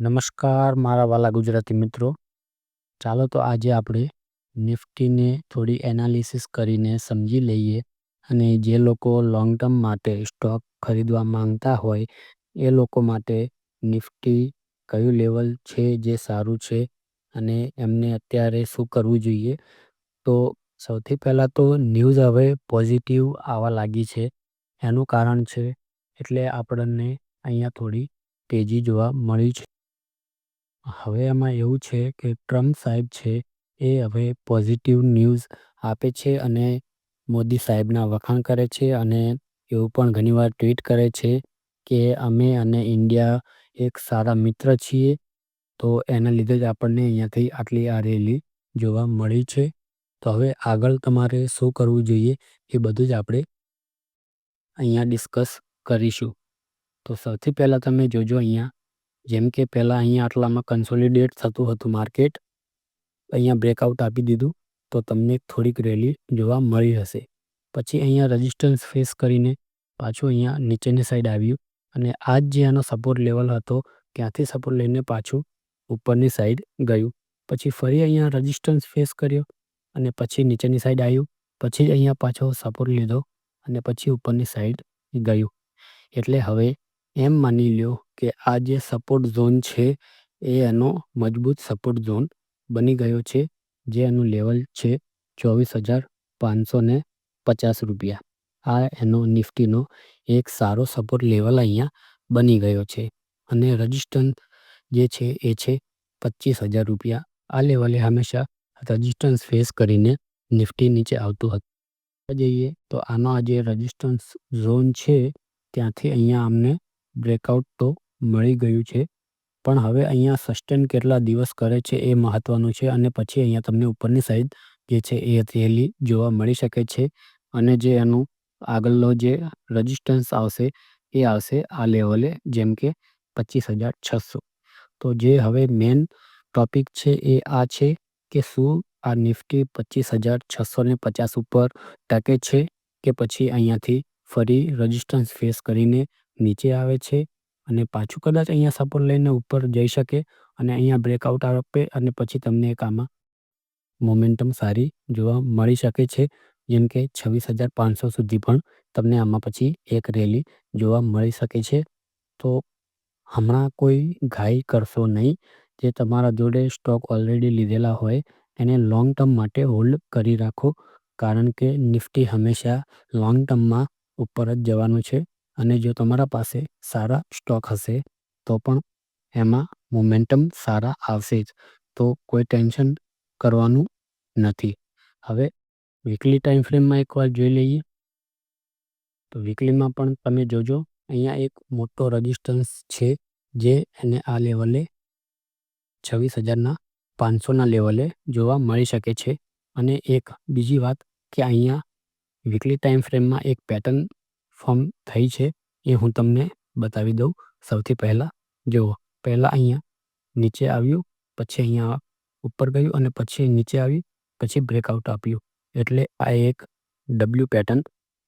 નમસ્કાર, મારા વાલા ગુજરાતી મિત્રો. ચાલો તો આજે આપણે નિફ્ટીને થોડી એનાલિસિસ કરીને સમજી લઈએ અને જે લોકો લોંગ ટર્મ માટે સ્ટોક ખરીદવા માંગતા હોય, એ લોકો માટે નિફ્ટી કયું લેવલ છે, જે સારું છે અને એમને અત્યારે શું કરવું જોઈએ? તો સૌથી પહેલાં તો ન્યૂઝ હવે પોઝિટિવ આવવા લાગી છે. એનું કારણ છે એટલે આપણને અહીંયા થોડી તેજી જોવા મળી છે. હવે એમાં એવું છે કે ટ્રમ્પ સાહેબ છે એ હવે પોઝિટિવ ન્યૂઝ આપે છે અને મોદી સાહેબના વખાણ કરે છે અને એવું પણ ઘણીવાર ટ્વીટ કરે છે કે અમે અને ઇન્ડિયા એક સારા મિત્ર છીએ. તો એના લીધે જ આપણને અહીંયાથી આટલી આ રેલી જોવા મળી છે. તો હવે આગળ તમારે શું કરવું જોઈએ એ બધું જ આપણે અહીંયા ડિસ્કસ કરીશું. તો સૌથી પહેલાં તમે જોજો અહીંયા જેમ કે પહેલાં અહીંયા આટલામાં કન્સોલિડેટ થતું હતું માર્કેટ અહીંયા બ્રેકઆઉટ આપી દીધું, તો તમને થોડીક રેલી જોવા મળી હશે. પછી અહીંયા રજિસ્ટન્સ ફેસ કરીને પાછું અહીંયા નીચેની સાઈડ આવ્યું અને આ જ આનો સપોર્ટ લેવલ હતો, ત્યાંથી સપોર્ટ લઈને પાછું ઉપરની સાઈડ ગયું. પછી ફરી અહીંયા રજિસ્ટન્સ ફેસ કર્યો અને પછી નીચેની સાઈડ આવ્યું, પછી અહીંયા પાછો સપોર્ટ લીધો અને પછી ઉપરની સાઈડ ગયું. એટલે હવે એમ માની લ્યો કે આ જે સપોર્ટ ઝોન છે, એ એનો મજબૂત સપોર્ટ ઝોન બની ગયો છે, જે એનું લેવલ છે ચોવીસ હજાર પાંચસો ને પચાસ રૂપિયા. આ એનો નિફ્ટીનો એક સારો સપોર્ટ લેવલ અહીંયા બની ગયો છે અને રજિસ્ટન્સ જે છે, એ છે પચીસ હજાર રૂપિયા. આ લેવલે હંમેશા રજિસ્ટન્સ ફેસ કરીને નિફ્ટી નીચે આવતું હતું. જઈએ તો આનો આ જે રજિસ્ટન્સ ઝોન છે, ત્યાંથી અહીંયા અમને બ્રેકઆઉટ તો મળી ગયું છે. પણ હવે અહીંયા સસ્ટેન કેટલા દિવસ કરે છે એ મહત્ત્વનું છે અને પછી અહીંયા તમને ઉપરની સાઈડ જે છે એ રેલી જોવા મળી શકે છે અને જે એનું આગળનો જે રજિસ્ટન્સ આવશે એ આવશે આ લેવલે જેમ કે પચીસ હજાર છસો. તો જે હવે મેન ટોપિક છે એ આ છે કે શું આ નિફ્ટી પચીસ હજાર છસો ને પચાસ ઉપર ટકે છે કે પછી અહીંયાથી ફરી રજિસ્ટન્સ ફેસ કરીને નીચે આવે છે? અને પાછું કદાચ અહીંયા સપોર્ટ લઈને ઉપર જઈ શકે અને અહીંયા બ્રેકઆઉટ આપે અને પછી તમને એક આમાં મોમેન્ટમ સારી જોવા મળી શકે છે. જેમ કે છવ્વીસ હજાર પાંચસો સુધી પણ તમને આમાં પછી એક રેલી જોવા મળી શકે છે. તો હમણાં કોઈ ઘાઈ કરશો નહીં જે તમારા જોડે સ્ટોક ઓલરેડી લીધેલા હોય એને લોંગ ટર્મ માટે હોલ્ડ કરી રાખો. કારણ કે નિફ્ટી હંમેશા લોંગ ટર્મમાં ઉપર જ જવાનું છે. અને જો તમારા પાસે સારા સ્ટોક હશે, તો પણ એમાં મોમેન્ટમ સારા આવશે જ. તો કોઈ ટેન્શન કરવાનું નથી. હવે વીકલી ટાઈમ ફ્રેમમાં એકવાર જોઈ લઈએ. તો વીકલીમાં પણ તમે જોજો, અહીંયા એક મોટો રજિસ્ટન્સ છે જે એને આ લેવલે છવ્વીસ હજારના પાંચસોના લેવલે જોવા મળી શકે છે. અને એક બીજી વાત કે અહીંયા વીકલી ટાઈમ ફ્રેમમાં એક પેટર્ન ફોર્મ થઈ છે એ હું તમને બતાવી દઉં. સૌથી પહેલાં જુઓ, પહેલાં અહીંયા નીચે આવ્યું, પછી અહીંયા ઉપર ગયું અને પછી નીચે આવી પછી બ્રેકઆઉટ આપ્યું. એટલે આ એક ડબલ્યુ પેટર્ન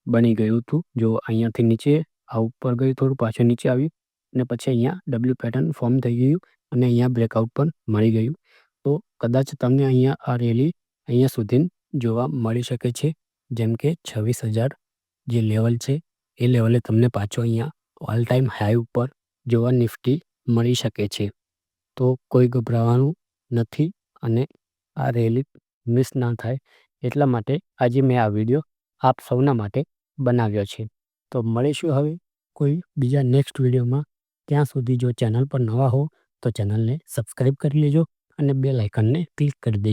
બની ગયું હતું. જો અહીંયાથી નીચે, આ ઉપર ગયું, થોડું પાછું નીચે આવ્યું, અને પછી અહીંયા ડબલ્યુ પેટર્ન ફોર્મ થઈ ગયું અને અહીંયા બ્રેકઆઉટ પણ મળી ગયું. તો કદાચ તમને અહીંયા આ રેલી અહીંયા સુધી જોવા મળી શકે છે. જેમ કે છવ્વીસ હજાર જે લેવલ છે એ લેવલે તમને પાછો અહીંયા ઓલ ટાઈમ હાઈ ઉપર જોવા નિફ્ટી મળી શકે છે. તો કોઈ ગભરાવાનું નથી અને આ રેલી મિસ ના થાય એટલા માટે આજે મેં આ વીડિયો આપ સૌના માટે બનાવ્યો છે. તો મળીશું હવે કોઈ બીજા નેક્સ્ટ વિડીયોમાં ત્યાં સુધી જો ચેનલ પર નવા હો તો ચેનલને સબસ્ક્રાઈબ કરી લેજો અને બે લાઇકનને ક્લિક કરી દેજો.